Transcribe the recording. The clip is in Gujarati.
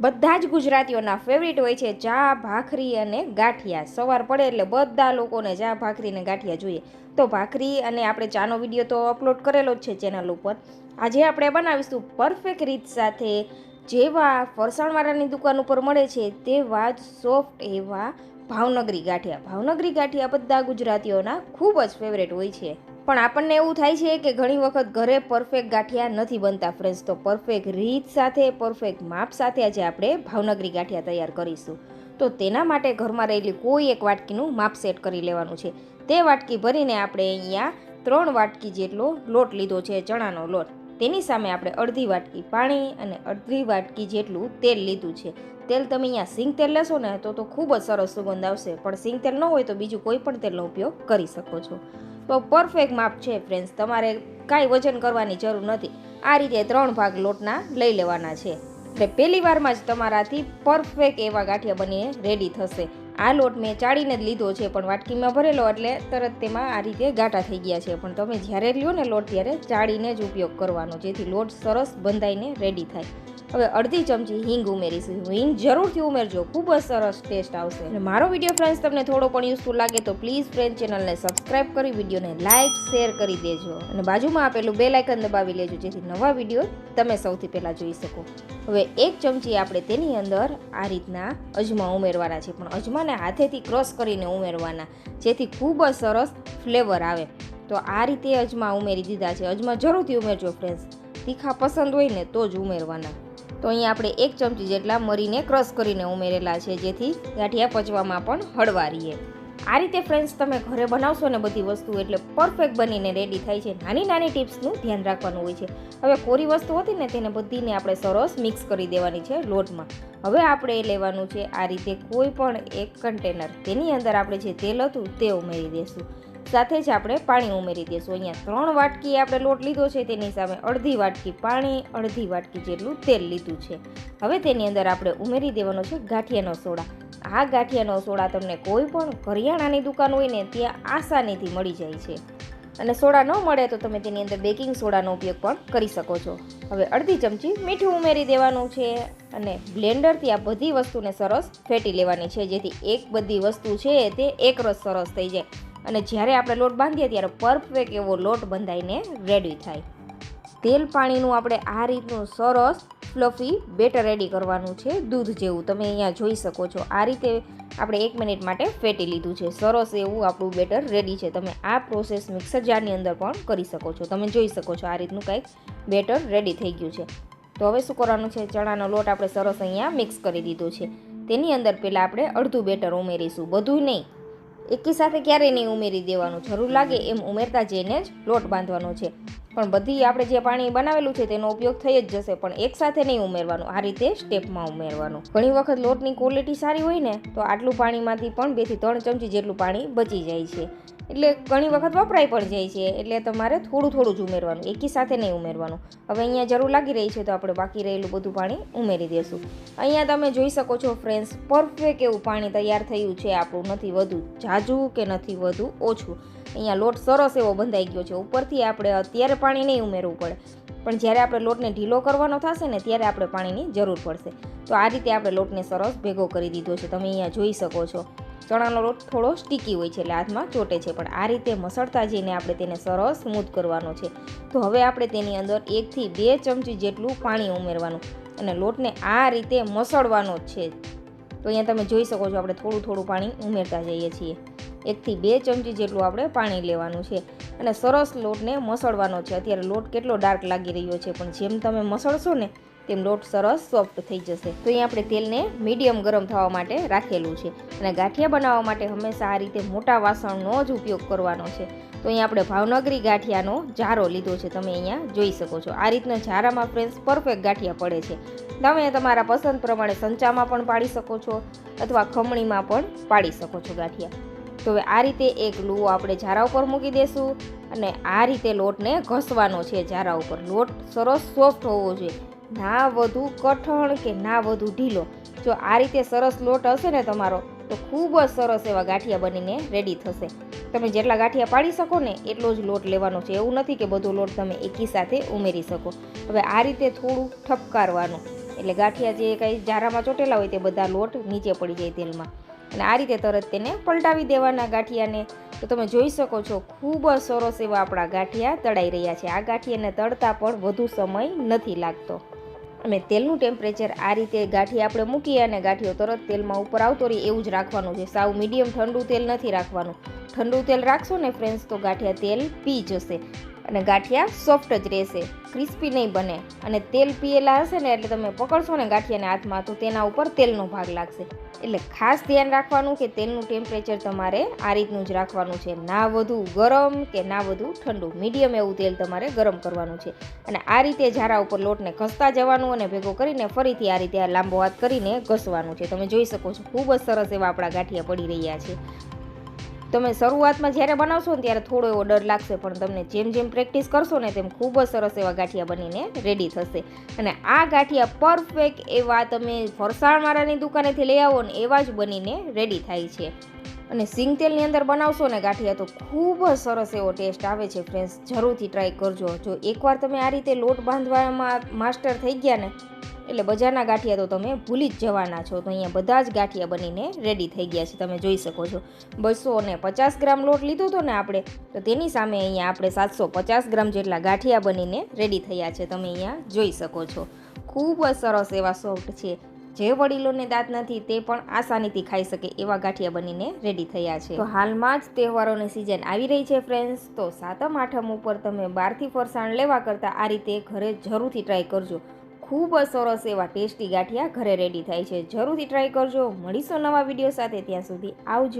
બધા જ ગુજરાતીઓના ફેવરિટ હોય છે ચા, ભાખરી અને ગાંઠિયા. સવાર પડે એટલે બધા લોકોને ચા, ભાખરી અને ગાંઠિયા જોઈએ. તો ભાખરી અને આપણે ચાનો વીડિયો તો અપલોડ કરેલો જ છે ચેનલ ઉપર. આજે આપણે બનાવીશું પરફેક્ટ રીત સાથે જેવા ફરસાણવાળાની દુકાન ઉપર મળે છે તેવા જ સોફ્ટ એવા ભાવનગરી ગાંઠિયા. ભાવનગરી ગાંઠિયા બધા ગુજરાતીઓના ખૂબ જ ફેવરેટ હોય છે. પણ આપણને એવું થાય છે કે ઘણી વખત ઘરે પરફેક્ટ ગાંઠિયા નથી બનતા ફ્રેન્ડ્સ તો પરફેક્ટ રીત સાથે પરફેક્ટ માપ સાથે આજે આપણે ભાવનગરી ગાંઠિયા તૈયાર કરીશું. તો તેના માટે ઘરમાં રહેલી કોઈ એક વાટકીનું માપ સેટ કરી લેવાનું છે. તે વાટકી ભરીને આપણે અહીંયા ત્રણ વાટકી જેટલો લોટ લીધો છે, ચણાનો લોટ. તેની સામે આપણે અડધી વાટકી પાણી અને અડધી વાટકી જેટલું તેલ લીધું છે. તેલ તમે અહીંયા સિંગ તેલ લેશો ને, તો તો ખૂબ જ સરસ સુગંધ આવશે. પણ સિંગ તેલ ન હોય તો બીજું કોઈ પણ તેલનો ઉપયોગ કરી શકો છો. તો પરફેક્ટ માપ છે ફ્રેન્ડ્સ તમારે કાંઈ વજન કરવાની જરૂર નથી. આ રીતે ત્રણ ભાગ લોટના લઈ લેવાના છે. એટલે પહેલી વારમાં જ તમારાથી પરફેક્ટ એવા ગાંઠિયા બનીને રેડી થશે. આ લોટ મેં ચાળીને જ લીધો છે, પણ વાટકીમાં ભરેલો, એટલે તરત તેમાં આ રીતે ગાંઠા થઈ ગયા છે. પણ તમે જ્યારે લ્યો ને લોટ, ત્યારે ચાળીને જ ઉપયોગ કરવાનો, જેથી લોટ સરસ બંધાઈને રેડી થાય. હવે અડધી ચમચી હિંગ ઉમેરીશું. હિંગ જરૂરથી ઉમેરજો. ખૂબ જ સરસ ટેસ્ટ આવશે. અને મારો વીડિયો ફ્રેન્ડ્સ તમને થોડો પણ યુઝફુલ લાગે તો પ્લીઝ ફ્રેન્ડ ચેનલને સબસ્ક્રાઇબ કરી, વિડીયોને લાઇક શેર કરી દેજો. અને બાજુમાં આપેલું બે લાઇકન દબાવી લેજો, જેથી નવા વીડિયો તમે સૌથી પહેલાં જોઈ શકો. હવે એક ચમચી આપણે તેની અંદર આ રીતના અજમા ઉમેરવાના છે. પણ અજમાને હાથેથી ક્રોસ કરીને ઉમેરવાના, જેથી ખૂબ જ સરસ ફ્લેવર આવે. તો આ રીતે અજમા ઉમેરી દીધા છે. અજમા જરૂરથી ઉમેરજો ફ્રેન્ડ્સ તીખા પસંદ હોય ને તો જ ઉમેરવાના. તો અહીંયા આપણે એક ચમચી જેટલા મરીને ક્રશ કરીને ઉમેરેલા છે, જેથી ગાંઠિયા પચવામાં પણ હળવા રહીએ આ રીતે ફ્રેન્ડ્સ તમે ઘરે બનાવશો ને બધી વસ્તુ એટલે પરફેક્ટ બનીને રેડી થાય છે. નાની નાની ટિપ્સનું ધ્યાન રાખવાનું હોય છે. હવે કોરી વસ્તુ હતી ને તેને બધીને આપણે સરસ મિક્સ કરી દેવાની છે લોટમાં. હવે આપણે એ લેવાનું છે આ રીતે કોઈ પણ એક કન્ટેનર તેની અંદર આપણે જે તેલ હતું તે ઉમેરી દઈશું સાથે જ આપણે પાણી ઉમેરી દઈશું. અહીંયા ત્રણ વાટકી આપણે લોટ લીધો છે, તેની સામે અડધી વાટકી પાણી, અડધી વાટકી જેટલું તેલ લીધું છે. હવે તેની અંદર આપણે ઉમેરી દેવાનો છે ગાંઠિયાનો સોડા. આ ગાંઠિયાનો સોડા તમને કોઈ પણ કરિયાણાની દુકાન હોય ને ત્યાં આસાનીથી મળી જાય છે. અને સોડા ન મળે તો તમે તેની અંદર બેકિંગ સોડાનો ઉપયોગ પણ કરી શકો છો. હવે અડધી ચમચી મીઠું ઉમેરી દેવાનું છે અને બ્લેન્ડરથી આ બધી વસ્તુને સરસ ફેટી લેવાની છે. જેથી એક બધી વસ્તુ છે તે એકરસ સરસ થઈ જાય. અને જ્યારે આપણે લોટ બાંધીએ ત્યારે પરફેક્ટ એવો લોટ બંધાઈને રેડી થાય. તેલ પાણીનું આપણે આ રીતનું સરસ ફ્લફી બેટર રેડી કરવાનું છે. દૂધ જેવું તમે અહીંયા જોઈ શકો છો. આ રીતે આપણે એક મિનિટ માટે ફેટી લીધું છે. સરસ એવું આપણું બેટર રેડી છે. તમે આ પ્રોસેસ મિક્સર જારની અંદર પણ કરી શકો છો. તમે જોઈ શકો છો આ રીતનું કંઈક બેટર રેડી થઈ ગયું છે. તો હવે શું કરવાનું છે? ચણાનો લોટ આપણે સરસ અહીંયા મિક્સ કરી દીધો છે. તેની અંદર પહેલાં આપણે અડધું બેટર ઉમેરીશું. બધું નહીં. એકી સાથે ક્યારેય નહીં ઉમેરી દેવાનું. જરૂર લાગે એમ ઉમેરતા જઈને જ લોટ બાંધવાનો છે. પણ બધી આપણે જે પાણી બનાવેલું છે તેનો ઉપયોગ થઈ જ જશે, પણ એકસાથે નહીં ઉમેરવાનું. આ રીતે સ્ટેપમાં ઉમેરવાનું. ઘણી વખત લોટની ક્વોલિટી સારી હોય ને, તો આટલું પાણીમાંથી પણ બેથી ત્રણ ચમચી જેટલું પાણી બચી જાય છે. એટલે ઘણી વખત વપરાય પણ જાય છે, એટલે તમારે થોડું થોડું જ ઉમેરવાનું. એકી સાથે નહીં ઉમેરવાનું. હવે અહીંયા જરૂર લાગી રહી છે, તો આપણે બાકી રહેલું બધું પાણી ઉમેરી દઈશું અહીંયા તમે જોઈ શકો છો ફ્રેન્ડ્સ, પરફેક્ટ એવું પાણી તૈયાર થયું છે. આપણું નથી વધુ જાજુ કે નથી વધુ ઓછું. અહીંયા લોટ સરસ એવો બંધાઈ ગયો છે. ઉપરથી આપણે અત્યારે પાણી નહીં ઉમેરવું પડે. પણ જ્યારે આપણે લોટને ઢીલો કરવાનો થશે ને ત્યારે આપણે પાણીની જરૂર પડશે. તો આ રીતે આપણે લોટને સરસ ભેગો કરી દીધો છે. તમે અહીંયા જોઈ શકો છો. ચણાનો લોટ થોડો સ્ટીકી હોય છે એટલે હાથમાં ચોટે છે. પણ આ રીતે મસળતા જઈને આપણે તેને સરસ સ્મૂથ કરવાનો છે. તો હવે આપણે તેની અંદર એકથી બે ચમચી જેટલું પાણી ઉમેરવાનું અને લોટને આ રીતે મસળવાનો છે. તો અહીંયા તમે જોઈ શકો છો, આપણે થોડું થોડું પાણી ઉમેરતા જઈએ છીએ. એકથી બે ચમચી જેટલું આપણે પાણી લેવાનું છે. અને સરસ લોટને મસળવાનો છે. અત્યારે લોટ કેટલો ડાર્ક લાગી રહ્યો છે, પણ જેમ તમે મસળશો ને તેમ લોટ સરસ સોફ્ટ થઈ જશે. તો અહીંયા આપણે તેલને મીડિયમ ગરમ થવા માટે રાખેલું છે. અને ગાંઠિયા બનાવવા માટે હંમેશા આ રીતે મોટા વાસણનો જ ઉપયોગ કરવાનો છે. તો અહીંયા આપણે ભાવનગરી ગાંઠિયાનો જારો લીધો છે. તમે અહીંયા જોઈ શકો છો. આ રીતના જારામાં ફ્રેન્ડ્સ પરફેક્ટ ગાંઠિયા પડે છે. તમે તમારા પસંદ પ્રમાણે સંચામાં પણ પાડી શકો છો અથવા ખમણીમાં પણ પાડી શકો છો ગાંઠિયા. તો હવે આ રીતે એક લૂવો આપણે જારા ઉપર મૂકી દેશું અને આ રીતે લોટને ઘસવાનો છે જારા ઉપર. લોટ સરસ સોફ્ટ હોવો જોઈએ. ના વધુ કઠણ કે ના વધુ ઢીલો. જો આ રીતે સરસ લોટ હશે ને તમારો, તો ખૂબ જ સરસ એવા ગાંઠિયા બનીને રેડી થશે. તમે જેટલા ગાંઠિયા પાડી શકો ને એટલો જ લોટ લેવાનો છે. એવું નથી કે બધો લોટ તમે એકી સાથે ઉમેરી શકો. હવે આ રીતે થોડું ઠપકારવાનું. એટલે ગાંઠિયા જે કંઈ જારામાં ચોટેલા હોય તે બધા લોટ નીચે પડી જાય તેલમાં. અને આ રીતે તરત તેને પલટાવી દેવાના ગાંઠિયાને. તો તમે જોઈ શકો છો, ખૂબ જ સરસ એવા આપણા ગાંઠિયા તળાઈ રહ્યા છે. આ ગાંઠિયાને તળતા પણ વધુ સમય નથી લાગતો. અને તેલનું ટેમ્પરેચર આ રીતે ગાંઠી આપણે મૂકીએ અને ગાંઠિયો તરત તેલમાં ઉપર આવતો રહે એવું જ રાખવાનું છે. સાવ મીડિયમ ઠંડુ તેલ નથી રાખવાનું. ઠંડુ તેલ રાખશો ને ફ્રેન્ડ્સ તો ગાંઠિયા તેલ પી જશે અને ગાંઠિયા સોફ્ટ જ રહેશે. ક્રિસ્પી નહીં બને. અને તેલ પીએલા હશે ને એટલે તમે પકડશો ને ગાંઠિયાને હાથમાં, તો તેના ઉપર તેલનો ભાગ લાગશે. એટલે ખાસ ધ્યાન રાખવાનું કે તેલનું ટેમ્પરેચર તમારે આ રીતનું જ રાખવાનું છે. ના વધુ ગરમ કે ના વધુ ઠંડુ. મીડિયમ એવું તેલ તમારે ગરમ કરવાનું છે. અને આ રીતે ઝારા ઉપર લોટને ઘસતા જવાનું અને ભેગો કરીને ફરીથી આ રીતે આ લાંબો હાથ કરીને ઘસવાનું છે. તમે જોઈ શકો છો, ખૂબ જ સરસ એવા આપણા ગાંઠિયા પડી રહ્યા છે. તમે શરૂઆતમાં જ્યારે બનાવશો ને ત્યારે થોડો એવો ડર લાગશે, પણ તમને જેમ જેમ પ્રેક્ટિસ કરશો ને તેમ ખૂબ જ સરસ એવા ગાંઠિયા બનીને રેડી થશે. અને આ ગાંઠિયા પરફેક્ટ એવા તમે ફરસાણ મારાની દુકાનેથી લઈ આવો ને એવા જ બનીને રેડી થાય છે. અને સિંગ તેલની અંદર બનાવશો ને ગાંઠિયા તો ખૂબ જ સરસ એવો ટેસ્ટ આવે છે ફ્રેન્ડ્સ જરૂરથી ટ્રાય કરજો. જો એકવાર તમે આ રીતે લોટ બાંધવામાં માસ્ટર થઈ ગયા ને એટલે બજારના ગાંઠિયા તો તમે ભૂલી જ જવાના છો. તો અહીંયા બધા જ ગાંઠિયા બનીને રેડી થઈ ગયા છે. તમે જોઈ શકો છો. બસો ને પચાસ ગ્રામ લોટ લીધો હતો ને આપણે, તો તેની સામે અહીંયા આપણે સાતસો પચાસ ગ્રામ જેટલા ગાંઠિયા બનીને રેડી થયા છે. તમે અહીંયા જોઈ શકો છો. ખૂબ જ સરસ એવા સોફ્ટ છે. જે વડીલોને દાંત નથી, તે પણ આસાનીથી ખાઈ શકે એવા ગાંઠિયા બનીને રેડી થયા છે. તો હાલમાં જ તહેવારોની સિઝન આવી રહી છે ફ્રેન્ડ્સ તો સાતમ આઠમ ઉપર તમે બહારથી ફરસાણ લેવા કરતાં આ રીતે ઘરે જરૂરથી ટ્રાય કરજો. ખૂબ જ સરસ એવા ટેસ્ટી ગાંઠિયા ઘરે રેડી થાય છે. જરૂરથી ટ્રાય કરજો. મળીશું નવા વીડિયો સાથે. ત્યાં સુધી આવજો.